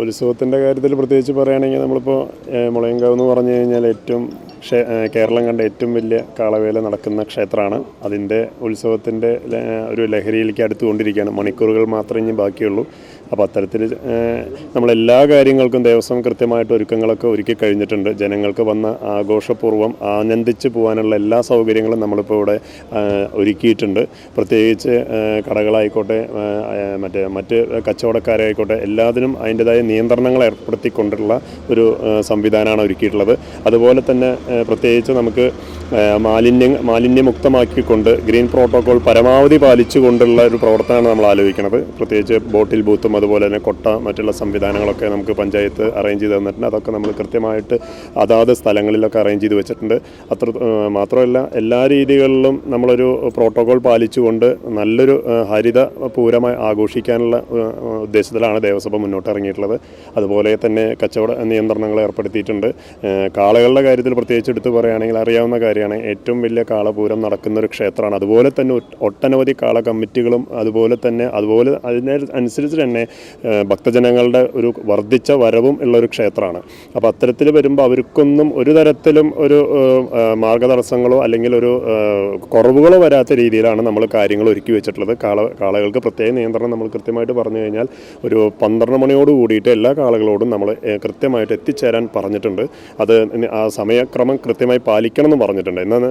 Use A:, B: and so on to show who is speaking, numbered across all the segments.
A: ഉത്സവത്തിന്റെ കാര്യത്തിൽ പ്രത്യേകിച്ച് പറയുകയാണെങ്കിൽ നമ്മളിപ്പോൾ മുളയങ്കാവ് എന്ന് പറഞ്ഞു കഴിഞ്ഞാൽ ഏറ്റവും കേരളം കണ്ട ഏറ്റവും വലിയ കാളവേല നടക്കുന്ന ക്ഷേത്രമാണ്. അതിന്റെ ഉത്സവത്തിന്റെ ഒരു ലഹരിയിലേക്ക് അടുത്തുകൊണ്ടിരിക്കുകയാണ്. മണിക്കൂറുകൾ മാത്രമേ ഇനി ബാക്കിയുള്ളൂ. അപ്പോൾ അത്തരത്തിൽ നമ്മളെല്ലാ കാര്യങ്ങൾക്കും ദേവസ്വം കൃത്യമായിട്ട് ഒരുക്കങ്ങളൊക്കെ ഒരുക്കി കഴിഞ്ഞിട്ടുണ്ട്. ജനങ്ങൾക്ക് വന്ന ആഘോഷപൂർവം ആനന്ദിച്ച് പോകാനുള്ള എല്ലാ സൗകര്യങ്ങളും നമ്മളിപ്പോൾ ഇവിടെ ഒരുക്കിയിട്ടുണ്ട്. പ്രത്യേകിച്ച് കടകളായിക്കോട്ടെ മറ്റേ മറ്റ് കച്ചവടക്കാരായിക്കോട്ടെ എല്ലാത്തിനും അതിന്റെതായ നിയന്ത്രണങ്ങൾ ഏർപ്പെടുത്തിക്കൊണ്ടുള്ള ഒരു സംവിധാനമാണ് ഒരുക്കിയിട്ടുള്ളത്. അതുപോലെ തന്നെ പ്രത്യേകിച്ച് നമുക്ക് മാലിന്യം മാലിന്യമുക്തമാക്കിക്കൊണ്ട് ഗ്രീൻ പ്രോട്ടോകോൾ പരമാവധി പാലിച്ചുകൊണ്ടുള്ള ഒരു പ്രവർത്തനമാണ് നമ്മൾ ആലോചിക്കുന്നത് പ്രത്യേകിച്ച് ബോട്ടിൽ ബൂത്തും അതുപോലെ തന്നെ കൊട്ട മറ്റുള്ള സംവിധാനങ്ങളൊക്കെ നമുക്ക് പഞ്ചായത്ത് അറേഞ്ച് ചെയ്ത് തന്നിട്ടുണ്ട്. അതൊക്കെ നമ്മൾ കൃത്യമായിട്ട് അതാത് സ്ഥലങ്ങളിലൊക്കെ അറേഞ്ച് ചെയ്ത് വെച്ചിട്ടുണ്ട്. അത്ര മാത്രമല്ല എല്ലാ രീതികളിലും നമ്മളൊരു പ്രോട്ടോകോൾ പാലിച്ചുകൊണ്ട് നല്ലൊരു ഹരിത പൂരമായി ആഘോഷിക്കാനുള്ള ഉദ്ദേശത്തിലാണ് ദേവസ്വം മുന്നോട്ട് ഇറങ്ങിയിട്ടുള്ളത്. അതുപോലെ തന്നെ കച്ചവട നിയന്ത്രണങ്ങൾ ഏർപ്പെടുത്തിയിട്ടുണ്ട്. കാളകളുടെ കാര്യത്തിൽ പ്രത്യേകിച്ച് എടുത്തു പറയുകയാണെങ്കിൽ അറിയാവുന്ന കാര്യമാണ്. ഏറ്റവും വലിയ കാളപൂരം നടക്കുന്ന ഒരു ക്ഷേത്രമാണ്. അതുപോലെ തന്നെ ഒട്ടനവധി കാള കമ്മിറ്റികളും അതുപോലെ തന്നെ അതുപോലെ അതിനനുസരിച്ച് തന്നെ ഭക്തജനങ്ങളുടെ ഒരു വർദ്ധിച്ച വരവും ഉള്ള ഒരു ക്ഷേത്രമാണ്. അപ്പോൾ അത്തരത്തിൽ വരുമ്പോൾ അവർക്കൊന്നും ഒരു തരത്തിലും ഒരു മാർഗതടസ്സങ്ങളോ അല്ലെങ്കിൽ ഒരു കുറവുകളോ വരാത്ത രീതിയിലാണ് നമ്മൾ കാര്യങ്ങൾ ഒരുക്കി വെച്ചിട്ടുള്ളത്. കാള കാളകൾക്ക് പ്രത്യേക നിയന്ത്രണം നമ്മൾ കൃത്യമായിട്ട് പറഞ്ഞു കഴിഞ്ഞാൽ ഒരു പന്ത്രണ്ട് മണിയോട് കൂടിയിട്ട് എല്ലാ കാളകളോടും നമ്മൾ കൃത്യമായിട്ട് എത്തിച്ചേരാൻ പറഞ്ഞിട്ടുണ്ട്. അത് ആ സമയക്രമം കൃത്യമായി പാലിക്കണം എന്ന് പറഞ്ഞിട്ടുണ്ട് എന്നാൽ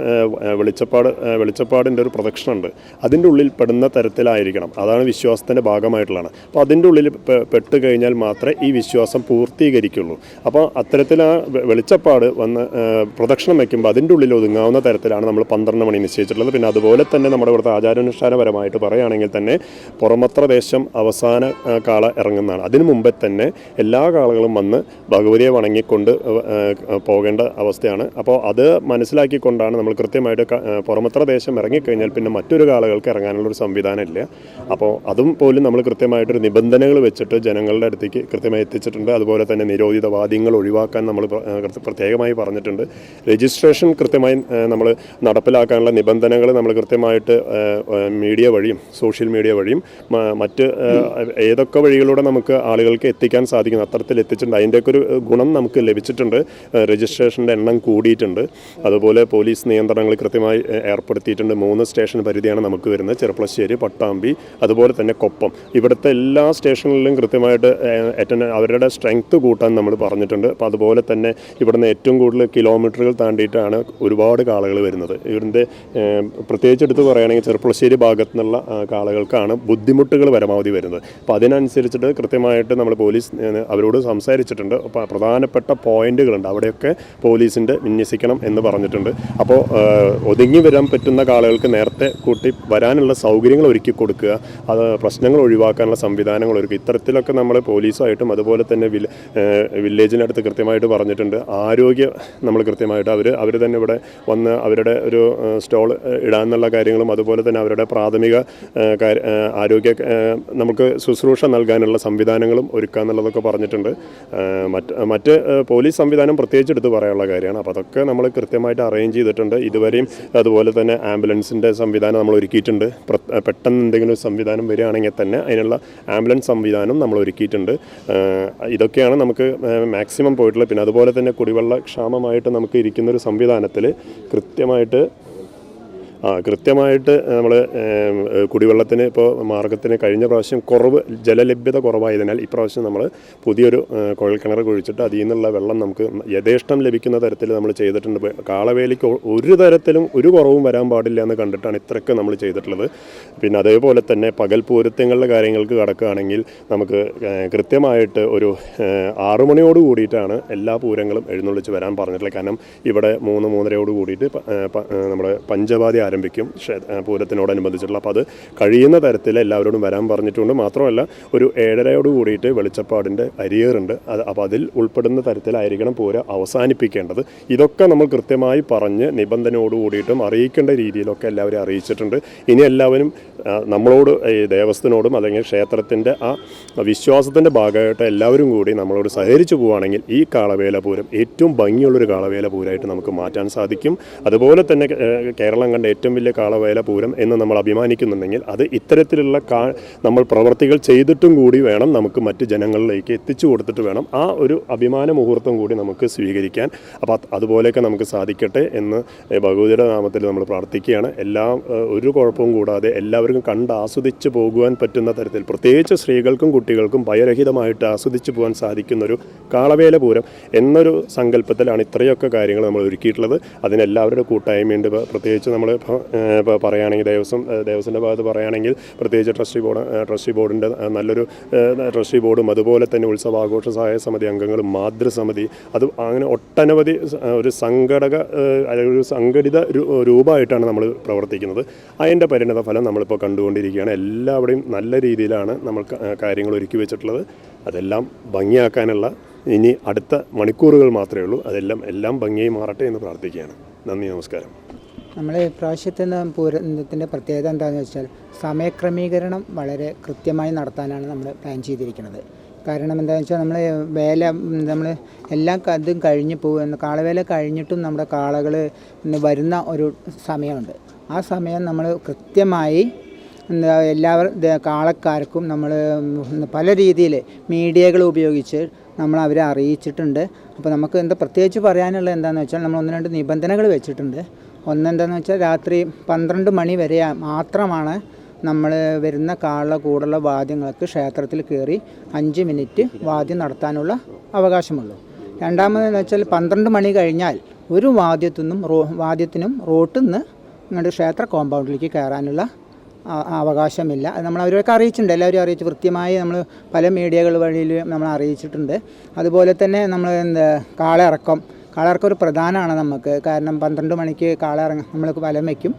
A: വെളിച്ചപ്പാട് വെളിച്ചപ്പാടിന്റെ ഒരു പ്രദക്ഷിണമുണ്ട്. അതിന്റെ ഉള്ളിൽ പെടുന്ന തരത്തിലായിരിക്കണം. അതാണ് വിശ്വാസത്തിന്റെ ഭാഗമായിട്ടുള്ളതാണ്. അപ്പോൾ അതിന്റെ ഉള്ളിൽ പെട്ട് കഴിഞ്ഞാൽ മാത്രമേ ഈ വിശ്വാസം പൂർത്തീകരിക്കുള്ളൂ. അപ്പോൾ അത്തരത്തിൽ ആ വെളിച്ചപ്പാട് വന്ന് പ്രദക്ഷിണം വയ്ക്കുമ്പോൾ അതിന്റെ ഉള്ളിൽ ഒതുങ്ങാവുന്ന തരത്തിലാണ് നമ്മൾ പന്ത്രണ്ട് മണി നിശ്ചയിച്ചിട്ടുള്ളത്. പിന്നെ അതുപോലെ തന്നെ നമ്മുടെ ഇവിടുത്തെ ആചാരാനുഷ്ഠാനപരമായിട്ട് പറയുകയാണെങ്കിൽ തന്നെ പുറമത്ര ദേശം അവസാന കാള ഇറങ്ങുന്നതാണ്. അതിനു മുമ്പേ തന്നെ എല്ലാ കാളകളും വന്ന് ഭഗവതിയെ വണങ്ങിക്കൊണ്ട് പോകേണ്ട അവസ്ഥയാണ്. അപ്പോൾ അത് മനസ്സിലാക്കിക്കൊണ്ടാണ് നമ്മൾ കൃത്യമായിട്ട് പുറമത്ര ദേശം ഇറങ്ങിക്കഴിഞ്ഞാൽ പിന്നെ മറ്റൊരു കാളകൾക്ക് ഇറങ്ങാനുള്ള ഒരു സംവിധാനം ഇല്ല. അപ്പോൾ അതും പോലും നമ്മൾ കൃത്യമായിട്ടൊരു നിബന്ധനകൾ വെച്ചിട്ട് ജനങ്ങളുടെ അടുത്തേക്ക് കൃത്യമായി എത്തിച്ചിട്ടുണ്ട്. അതുപോലെ തന്നെ നിരോധിത വാദ്യങ്ങൾ ഒഴിവാക്കാൻ നമ്മൾ പ്രത്യേകമായി പറഞ്ഞിട്ടുണ്ട്. രജിസ്ട്രേഷൻ കൃത്യമായി നമ്മൾ നടപ്പിലാക്കാനുള്ള നിബന്ധനകൾ നമ്മൾ കൃത്യമായിട്ട് മീഡിയ വഴിയും സോഷ്യൽ മീഡിയ വഴിയും മറ്റ് ഏതൊക്കെ വഴികളിലൂടെ നമുക്ക് ആളുകൾക്ക് എത്തിക്കാൻ സാധിക്കുന്നു അത്തരത്തിൽ എത്തിച്ചിട്ടുണ്ട്. അതിന്റെയൊക്കെ ഒരു ഗുണം നമുക്ക് ലഭിച്ചിട്ടുണ്ട്. രജിസ്ട്രേഷന്റെ എണ്ണം കൂടിയിട്ടുണ്ട്. അതുപോലെ പോലീസ് നിയന്ത്രണങ്ങൾ കൃത്യമായി ഏർപ്പെടുത്തിയിട്ടുണ്ട്. മൂന്ന് സ്റ്റേഷൻ പരിധിയാണ് നമുക്ക് വരുന്നത്. ചെറുപ്പളശ്ശേരി പട്ടാമ്പി അതുപോലെ തന്നെ കൊപ്പം. ഇവിടുത്തെ എല്ലാ സ്റ്റേഷനുകളിലും കൃത്യമായിട്ട് അറ്റൻഡ് അവരുടെ സ്ട്രെങ്ത് കൂട്ടാൻ നമ്മൾ പറഞ്ഞിട്ടുണ്ട്. അപ്പോൾ അതുപോലെ തന്നെ ഇവിടുന്ന് ഏറ്റവും കൂടുതൽ കിലോമീറ്ററുകൾ താണ്ടിയിട്ടാണ് ഒരുപാട് കാളകൾ വരുന്നത്. ഇവിടുത്തെ പ്രത്യേകിച്ച് എടുത്ത് പറയുകയാണെങ്കിൽ ചെറുപ്പുളശ്ശേരി ഭാഗത്തു നിന്നുള്ള കാളകൾക്കാണ് ബുദ്ധിമുട്ടുകൾ പരമാവധി വരുന്നത്. അപ്പോൾ അതിനനുസരിച്ചിട്ട് കൃത്യമായിട്ട് നമ്മൾ പോലീസ് അവരോട് സംസാരിച്ചിട്ടുണ്ട്. അപ്പോൾ പ്രധാനപ്പെട്ട പോയിന്റുകളുണ്ട്. അവിടെയൊക്കെ പോലീസിന്റെ വിന്യസിക്കണം എന്ന് പറഞ്ഞിട്ടുണ്ട്. അപ്പോൾ ഒതുങ്ങി വരാൻ പറ്റുന്ന കാളകൾക്ക് നേരത്തെ കൂട്ടി വരാനുള്ള സൗകര്യങ്ങൾ ഒരുക്കി കൊടുക്കുക. അത് പ്രശ്നങ്ങൾ ഒഴിവാക്കാനുള്ള സംവിധാനങ്ങൾ ഒരുക്കുക ഇത്തരത്തിലൊക്കെ നമ്മൾ പോലീസുമായിട്ടും അതുപോലെ തന്നെ വില്ലേജിനടുത്ത് കൃത്യമായിട്ട് പറഞ്ഞിട്ടുണ്ട്. ആരോഗ്യ നമ്മൾ കൃത്യമായിട്ട് അവർ അവർ തന്നെ ഇവിടെ വന്ന് അവരുടെ ഒരു സ്റ്റോൾ ഇടാന്നുള്ള കാര്യങ്ങളും അതുപോലെ തന്നെ അവരുടെ പ്രാഥമിക ആരോഗ്യ നമുക്ക് ശുശ്രൂഷ നൽകാനുള്ള സംവിധാനങ്ങളും ഒരുക്കുക എന്നുള്ളതൊക്കെ പറഞ്ഞിട്ടുണ്ട്. മറ്റ് മറ്റ് പോലീസ് സംവിധാനം പ്രത്യേകിച്ച് എടുത്ത് പറയാനുള്ള കാര്യമാണ്. അപ്പോൾ അതൊക്കെ നമ്മൾ കൃത്യമായിട്ട് അറേഞ്ച് ചെയ്തിട്ടുണ്ട്. ഇതുവരെയും അതുപോലെ തന്നെ ആംബുലൻസിന്റെ സംവിധാനം നമ്മൾ ഒരുക്കിയിട്ടുണ്ട് പെട്ടെന്ന് എന്തെങ്കിലും സംവിധാനം വരികയാണെങ്കിൽ തന്നെ അതിനുള്ള ആംബുലൻസ് സംവിധാനം നമ്മൾ ഒരുക്കിയിട്ടുണ്ട്. ഇതൊക്കെയാണ് നമുക്ക് മാക്സിമം പോയിട്ടുള്ളത്. പിന്നെ അതുപോലെ തന്നെ കുടിവെള്ള ക്ഷാമമായിട്ട് നമുക്ക് ഇരിക്കുന്നൊരു സംവിധാനത്തിൽ കൃത്യമായിട്ട് ആ കൃത്യമായിട്ട് നമ്മൾ കുടിവെള്ളത്തിന് ഇപ്പോൾ മാർഗത്തിന് കഴിഞ്ഞ പ്രാവശ്യം കുറവ് ജലലഭ്യത കുറവായതിനാൽ ഇപ്രാവശ്യം നമ്മൾ പുതിയൊരു കുഴൽ കുഴൽക്കിണർ കുഴിച്ചിട്ട് അതിൽ നിന്നുള്ള വെള്ളം നമുക്ക് യഥേഷ്ടം ലഭിക്കുന്ന തരത്തിൽ നമ്മൾ ചെയ്തിട്ടുണ്ട്. കാളവേലിക്ക് ഒരു തരത്തിലും ഒരു കുറവും വരാൻ പാടില്ല എന്ന് കണ്ടിട്ടാണ് ഇത്രയൊക്കെ നമ്മൾ ചെയ്തിട്ടുള്ളത്. പിന്നെ അതേപോലെ തന്നെ പകൽ പൂരത്തങ്ങളുടെ കാര്യങ്ങൾക്ക് കടക്കുകയാണെങ്കിൽ നമുക്ക് കൃത്യമായിട്ട് ഒരു ആറുമണിയോട് മണിയോട് കൂടിയിട്ടാണ് എല്ലാ പൂരങ്ങളും എഴുന്നള്ളിച്ച് വരാൻ പറഞ്ഞിട്ടുള്ളത്. കാരണം ഇവിടെ മൂന്ന് മൂന്നരയോട് കൂടിയിട്ട് നമ്മുടെ പഞ്ചവാദി ആരംഭിക്കും പൂരത്തിനോടനുബന്ധിച്ചുള്ള അപ്പോൾ അത് കഴിയുന്ന തരത്തിൽ എല്ലാവരോടും വരാൻ പറഞ്ഞിട്ടുണ്ട്. മാത്രമല്ല ഒരു ഏഴരയോട് കൂടിയിട്ട് വെളിച്ചപ്പാടിന്റെ അരിയേറുണ്ട്. അത് അപ്പോൾ അതിൽ ഉൾപ്പെടുന്ന തരത്തിലായിരിക്കണം പൂര അവസാനിപ്പിക്കേണ്ടത്. ഇതൊക്കെ നമ്മൾ കൃത്യമായി പറഞ്ഞ് നിബന്ധനയോട് കൂടിയിട്ടും അറിയിക്കേണ്ട രീതിയിലൊക്കെ എല്ലാവരും അറിയിച്ചിട്ടുണ്ട്. ഇനി എല്ലാവരും നമ്മളോട് ഈ ദേവസ്ഥനോടും അല്ലെങ്കിൽ ക്ഷേത്രത്തിന്റെ ആ വിശ്വാസത്തിന്റെ ഭാഗമായിട്ട് എല്ലാവരും കൂടി നമ്മളോട് സഹകരിച്ചു പോവുകയാണെങ്കിൽ ഈ കാളവേല പൂരം ഏറ്റവും ഭംഗിയുള്ളൊരു കാളവേല പൂരമായിട്ട് നമുക്ക് മാറ്റാൻ സാധിക്കും. അതുപോലെ തന്നെ കേരളം കണ്ട ഏറ്റവും വലിയ കാളവേല പൂരം എന്ന് നമ്മൾ അഭിമാനിക്കുന്നുണ്ടെങ്കിൽ അത് ഇത്തരത്തിലുള്ള കാ നമ്മൾ പ്രവർത്തികൾ ചെയ്തിട്ടും കൂടി വേണം നമുക്ക് മറ്റ് ജനങ്ങളിലേക്ക് എത്തിച്ചു കൊടുത്തിട്ട് വേണം ആ ഒരു അഭിമാന മുഹൂർത്തം കൂടി നമുക്ക് സ്വീകരിക്കാൻ. അപ്പോൾ അത് അതുപോലെയൊക്കെ നമുക്ക് സാധിക്കട്ടെ എന്ന് ഭഗവതിയുടെ നാമത്തിൽ നമ്മൾ പ്രാർത്ഥിക്കുകയാണ്. എല്ലാ ഒരു കുഴപ്പവും കൂടാതെ എല്ലാവർക്കും കണ്ട് ആസ്വദിച്ച് പോകുവാൻ പറ്റുന്ന തരത്തിൽ പ്രത്യേകിച്ച് സ്ത്രീകൾക്കും കുട്ടികൾക്കും ഭയരഹിതമായിട്ട് ആസ്വദിച്ച് പോകാൻ സാധിക്കുന്നൊരു കാളവേല പൂരം എന്നൊരു സങ്കല്പത്തിലാണ് ഇത്രയൊക്കെ കാര്യങ്ങൾ നമ്മൾ ഒരുക്കിയിട്ടുള്ളത്. അതിനെല്ലാവരുടെ കൂട്ടായ്മയുണ്ട്. പ്രത്യേകിച്ച് നമ്മൾ ഇപ്പോൾ പറയുകയാണെങ്കിൽ ദേവസ്വം ദേവസ്വത്തിന്റെ ഭാഗത്ത് പറയുകയാണെങ്കിൽ പ്രത്യേകിച്ച് ട്രസ്റ്റി ബോർഡ് ട്രസ്റ്റി ബോർഡിന്റെ നല്ലൊരു ട്രസ്റ്റി ബോർഡും അതുപോലെ തന്നെ ഉത്സവാഘോഷ സഹായ സമിതി അംഗങ്ങളും മാതൃസമിതി അത് അങ്ങനെ ഒട്ടനവധി ഒരു സംഘടക ഒരു സംഘടിത രൂപമായിട്ടാണ് നമ്മൾ പ്രവർത്തിക്കുന്നത്. അതിന്റെ പരിണത ഫലം നമ്മളിപ്പോൾ കണ്ടുകൊണ്ടിരിക്കുകയാണ്. എല്ലാവരുടെയും നല്ല രീതിയിലാണ് നമ്മൾ കാര്യങ്ങൾ ഒരുക്കി വെച്ചിട്ടുള്ളത്. അതെല്ലാം ഭംഗിയാക്കാനുള്ള ഇനി അടുത്ത മണിക്കൂറുകൾ മാത്രമേ ഉള്ളൂ. അതെല്ലാം എല്ലാം ഭംഗിയായി മാറട്ടെ എന്ന് പ്രാർത്ഥിക്കുകയാണ്. നന്ദി നമസ്കാരം.
B: നമ്മൾ ഇപ്രാവശ്യത്തെ പൂരത്തിന്റെ പ്രത്യേകത എന്താണെന്ന് വെച്ചാൽ സമയക്രമീകരണം വളരെ കൃത്യമായി നടത്താനാണ് നമ്മൾ പ്ലാൻ ചെയ്തിരിക്കുന്നത്. കാരണം എന്താണെന്ന് വെച്ചാൽ നമ്മൾ വേല നമ്മൾ എല്ലാ ഇതും കഴിഞ്ഞ് പോകുന്ന കാളവേല കഴിഞ്ഞിട്ടും നമ്മുടെ കാളകൾ വരുന്ന ഒരു സമയമുണ്ട്. ആ സമയം നമ്മൾ കൃത്യമായി എന്താ എല്ലാവരും കാളക്കാർക്കും നമ്മൾ പല രീതിയിൽ മീഡിയകൾ ഉപയോഗിച്ച് നമ്മൾ അവരെ അറിയിച്ചിട്ടുണ്ട്. അപ്പോൾ നമുക്ക് എന്താ പ്രത്യേകിച്ച് പറയാനുള്ളത് എന്താണെന്ന് വെച്ചാൽ നമ്മൾ ഒന്ന് രണ്ട് നിബന്ധനകൾ വെച്ചിട്ടുണ്ട്. ഒന്നെന്താണെന്ന് വെച്ചാൽ രാത്രി പന്ത്രണ്ട് മണി വരെ മാത്രമാണ് നമ്മൾ വരുന്ന കാള കൂടുള്ള വാദ്യങ്ങൾക്ക് ക്ഷേത്രത്തിൽ കയറി അഞ്ച് മിനിറ്റ് വാദ്യം നടത്താനുള്ള അവകാശമുള്ളൂ. രണ്ടാമതെന്ന് വെച്ചാൽ പന്ത്രണ്ട് മണി കഴിഞ്ഞാൽ ഒരു വാദ്യത്തിനും റോ വാദ്യത്തിനും റോട്ടിൽ നിന്ന് നിങ്ങളുടെ ക്ഷേത്ര കോമ്പൗണ്ടിലേക്ക് കയറാനുള്ള അവകാശമില്ല. അത് നമ്മൾ അവരൊക്കെ അറിയിച്ചിട്ടുണ്ട്. എല്ലാവരും അറിയിച്ചു. കൃത്യമായി നമ്മൾ പല മീഡിയകൾ വഴിയിൽ നമ്മൾ അറിയിച്ചിട്ടുണ്ട്. അതുപോലെ തന്നെ നമ്മൾ എന്താ കാളയിറക്കം കാളയിറക്കം ഒരു പ്രധാനമാണ് നമുക്ക്. കാരണം പന്ത്രണ്ട് മണിക്ക് കാളയിറങ്ങ നമ്മൾ വലം വയ്ക്കും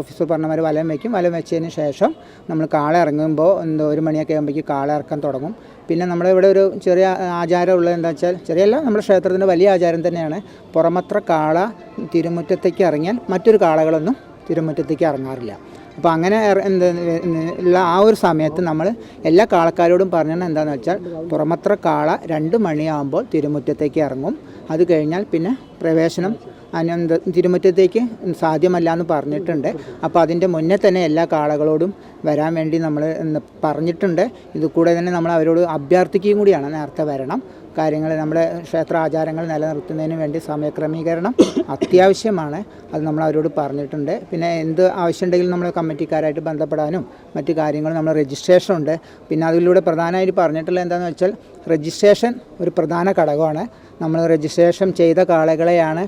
B: ഓഫീസർ പറഞ്ഞമാർ വലം വയ്ക്കും വലം വെച്ചതിന് ശേഷം നമ്മൾ കാള ഇറങ്ങുമ്പോൾ എന്തോ ഒരു മണിയൊക്കെ ആകുമ്പോഴേക്ക് കാള ഇറക്കാൻ തുടങ്ങും. പിന്നെ നമ്മളിവിടെ ഒരു ചെറിയ ആചാരം ഉള്ളത് എന്താ വെച്ചാൽ ചെറിയല്ല നമ്മുടെ ക്ഷേത്രത്തിന്റെ വലിയ ആചാരം തന്നെയാണ്. പുറമത്ര കാള തിരുമുറ്റത്തേക്ക് ഇറങ്ങിയാൽ മറ്റൊരു കാളകളൊന്നും തിരുമുറ്റത്തേക്ക് ഇറങ്ങാറില്ല. അപ്പോൾ അങ്ങനെ എന്താ ഉള്ള ആ ഒരു സമയത്ത് നമ്മൾ എല്ലാ കാളക്കാരോടും പറഞ്ഞത് എന്താണെന്ന് വെച്ചാൽ പുറമത്ര കാള രണ്ട് മണിയാകുമ്പോൾ തിരുമുറ്റത്തേക്ക് ഇറങ്ങും അത് കഴിഞ്ഞാൽ പിന്നെ പ്രവേശനം അനന്ത തിരുമുറ്റത്തേക്ക് സാധ്യമല്ല എന്ന് പറഞ്ഞിട്ടുണ്ട്. അപ്പോൾ അതിന്റെ മുന്നേ തന്നെ എല്ലാ കാളകളോടും വരാൻ വേണ്ടി നമ്മൾ പറഞ്ഞിട്ടുണ്ട്. ഇത് കൂടെ തന്നെ നമ്മൾ അവരോട് അഭ്യർത്ഥിക്കുകയും കൂടിയാണ് നേരത്തെ വരണം. കാര്യങ്ങൾ നമ്മുടെ ക്ഷേത്ര ആചാരങ്ങൾ നിലനിർത്തുന്നതിന് വേണ്ടി സമയക്രമീകരണം അത്യാവശ്യമാണ്. അത് നമ്മൾ അവരോട് പറഞ്ഞിട്ടുണ്ട്. പിന്നെ എന്ത് ആവശ്യമുണ്ടെങ്കിലും നമ്മൾ കമ്മിറ്റിക്കാരായിട്ട് ബന്ധപ്പെടാനും മറ്റു കാര്യങ്ങളും നമ്മൾ രജിസ്ട്രേഷൻ ഉണ്ട്. പിന്നെ അതിലൂടെ പ്രധാനമായിട്ട് പറഞ്ഞിട്ടുള്ളത് എന്താണെന്ന് വെച്ചാൽ രജിസ്ട്രേഷൻ ഒരു പ്രധാന ഘടകമാണ്. നമ്മൾ രജിസ്ട്രേഷൻ ചെയ്ത കാളകളെയാണ്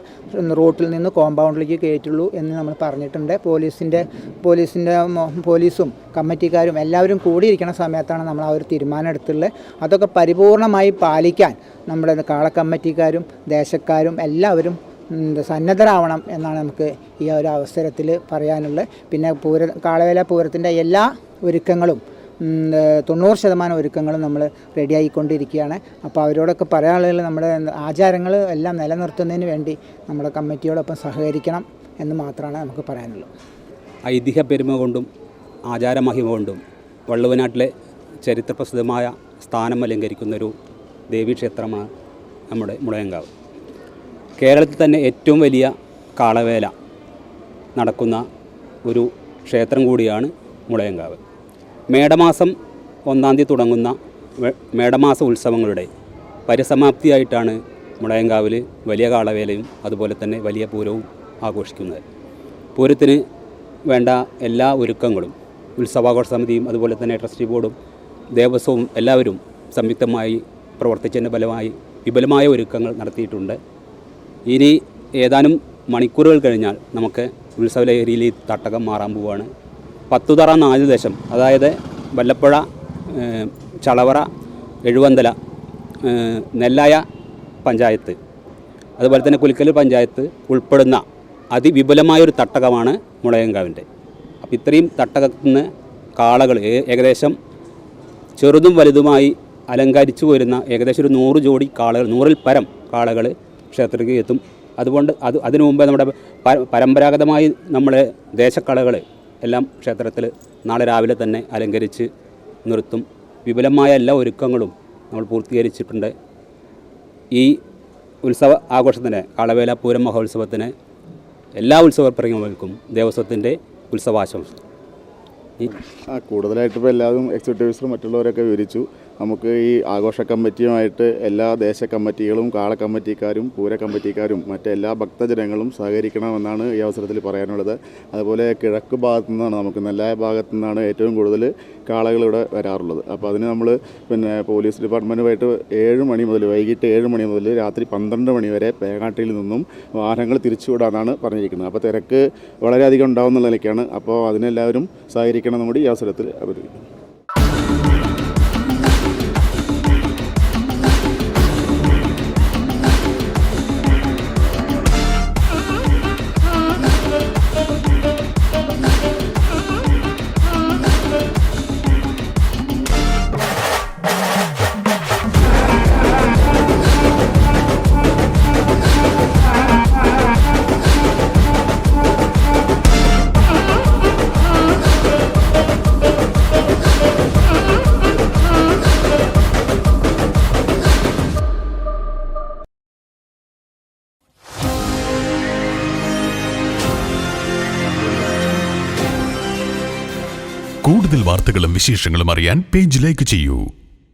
B: റോട്ടിൽ നിന്ന് കോമ്പൗണ്ടിലേക്ക് കയറ്റുള്ളൂ എന്ന് നമ്മൾ പറഞ്ഞിട്ടുണ്ട്. പോലീസിന്റെ പോലീസിന്റെ പോലീസും കമ്മിറ്റിക്കാരും എല്ലാവരും കൂടിയിരിക്കുന്ന സമയത്താണ് നമ്മൾ ആ ഒരു തീരുമാനം എടുത്തുള്ളത്. അതൊക്കെ പരിപൂർണമായി പാലിക്കാൻ നമ്മുടെ കാള കമ്മിറ്റിക്കാരും ദേശക്കാരും എല്ലാവരും സന്നദ്ധരാവണം എന്നാണ് നമുക്ക് ഈ ഒരു അവസരത്തിൽ പറയാനുള്ളത്. പിന്നെ പൂര കാളവേല പൂരത്തിന്റെ എല്ലാ ഒരുക്കങ്ങളും തൊണ്ണൂറ് ശതമാനം ഒരുക്കങ്ങളും നമ്മൾ റെഡിയായിക്കൊണ്ടിരിക്കുകയാണ്. അപ്പോൾ അവരോടൊക്കെ പറയാനുള്ളത് നമ്മുടെ ആചാരങ്ങൾ എല്ലാം നിലനിർത്തുന്നതിന് വേണ്ടി നമ്മുടെ കമ്മിറ്റിയോടൊപ്പം സഹകരിക്കണം എന്ന് മാത്രമാണ് നമുക്ക് പറയാനുള്ളത്
C: ഐതിഹ്യ പെരുമ കൊണ്ടും ആചാരമഹിമ കൊണ്ടും വള്ളുവനാട്ടിലെ ചരിത്രപ്രസിദ്ധമായ സ്ഥാനം അലങ്കരിക്കുന്ന ഒരു ദേവീക്ഷേത്രമാണ് നമ്മുടെ മുളയങ്കാവ്. കേരളത്തിൽ തന്നെ ഏറ്റവും വലിയ കാളവേല നടക്കുന്ന ഒരു ക്ഷേത്രം കൂടിയാണ് മുളയങ്കാവ്. മേടമാസം ഒന്നാം തീയതി തുടങ്ങുന്ന മേടമാസ ഉത്സവങ്ങളുടെ പരിസമാപ്തിയായിട്ടാണ് മുളയങ്കാവിൽ വലിയ കാളവേലയും അതുപോലെ തന്നെ വലിയ പൂരവും ആഘോഷിക്കുന്നത്. പൂരത്തിന് വേണ്ട എല്ലാ ഒരുക്കങ്ങളും ഉത്സവാഘോഷ സമിതിയും അതുപോലെ തന്നെ ട്രസ്റ്റി ബോർഡും ദേവസ്വവും എല്ലാവരും സംയുക്തമായി പ്രവർത്തിച്ചതിന്റെ ഫലമായി വിപുലമായ ഒരുക്കങ്ങൾ നടത്തിയിട്ടുണ്ട്. ഇനി ഏതാനും മണിക്കൂറുകൾ കഴിഞ്ഞാൽ നമുക്ക് ഉത്സവലഹരിയിൽ ലഹരിയിൽ തട്ടകം മാറാൻ പോവുകയാണ് പത്തുതറ നാല് ദശം അതായത് വല്ലപ്പുഴ ചളവറ എഴുവന്തല നെല്ലായ പഞ്ചായത്ത്. അതുപോലെ തന്നെ കുലിക്കൽ പഞ്ചായത്ത് ഉൾപ്പെടുന്ന അതിവിപുലമായൊരു തട്ടകമാണ് മുളയങ്കാവിന്റെ. അപ്പോൾ ഇത്രയും തട്ടകത്തിൽ നിന്ന് കാളകൾ ഏകദേശം ചെറുതും വലുതുമായി അലങ്കരിച്ചു വരുന്ന ഏകദേശം ഒരു നൂറ് ജോഡി കാളകൾ നൂറിൽ പരം കാളകൾ ക്ഷേത്രത്തിലേക്ക് എത്തും. അതുകൊണ്ട് അത് അതിനു മുമ്പേ നമ്മുടെ പരമ്പരാഗതമായി നമ്മുടെ ദേശക്കളകൾ എല്ലാം ക്ഷേത്രത്തിൽ നാളെ രാവിലെ തന്നെ അലങ്കരിച്ച് നിർത്തും. വിപുലമായ എല്ലാ ഒരുക്കങ്ങളും നമ്മൾ പൂർത്തീകരിച്ചിട്ടുണ്ട്. ഈ ഉത്സവ ആഘോഷത്തിന് കാളവേല പൂരം മഹോത്സവത്തിന് എല്ലാ ഉത്സവപ്രേമികൾക്കും ദേവസ്വത്തിന്റെ ഉത്സവാശംസ.
D: കൂടുതലായിട്ട് ഇപ്പോൾ എല്ലാവരും എക്സിക്യൂട്ടീവ്സും മറ്റുള്ളവരൊക്കെ വിവരിച്ചു. നമുക്ക് ഈ ആഘോഷ കമ്മിറ്റിയുമായിട്ട് എല്ലാ ദേശ കമ്മിറ്റികളും കാള കമ്മിറ്റിക്കാരും പൂര കമ്മിറ്റിക്കാരും മറ്റെല്ലാ ഭക്തജനങ്ങളും സഹകരിക്കണമെന്നാണ് ഈ അവസരത്തിൽ പറയാനുള്ളത്. അതുപോലെ കിഴക്ക് ഭാഗത്തു നിന്നാണ് നമുക്ക് നെല്ലായ ഭാഗത്തു നിന്നാണ് ഏറ്റവും കൂടുതൽ കാളകൾ ഇവിടെ വരാറുള്ളത്. അപ്പോൾ അതിന് നമ്മൾ പിന്നെ പോലീസ് ഡിപ്പാർട്ട്മെന്റുമായിട്ട് ഏഴ് മണി മുതൽ വൈകിട്ട് ഏഴ് മണി മുതൽ രാത്രി പന്ത്രണ്ട് മണി വരെ പേങ്ങാട്ടിയിൽ നിന്നും വാഹനങ്ങൾ തിരിച്ചുവിടാനാണ് പറഞ്ഞിരിക്കുന്നത്. അപ്പോൾ തിരക്ക് വളരെയധികം ഉണ്ടാവുന്ന നിലയ്ക്കാണ്. അപ്പോൾ അതിനെല്ലാവരും സഹകരിക്കണം നമ്മുടെ ഈ അവസരത്തിൽ അഭ്യർത്ഥിക്കുന്നു.
E: വാർത്തകളും വിശേഷങ്ങളും അറിയാൻ പേജ് ലൈക്ക് ചെയ്യൂ.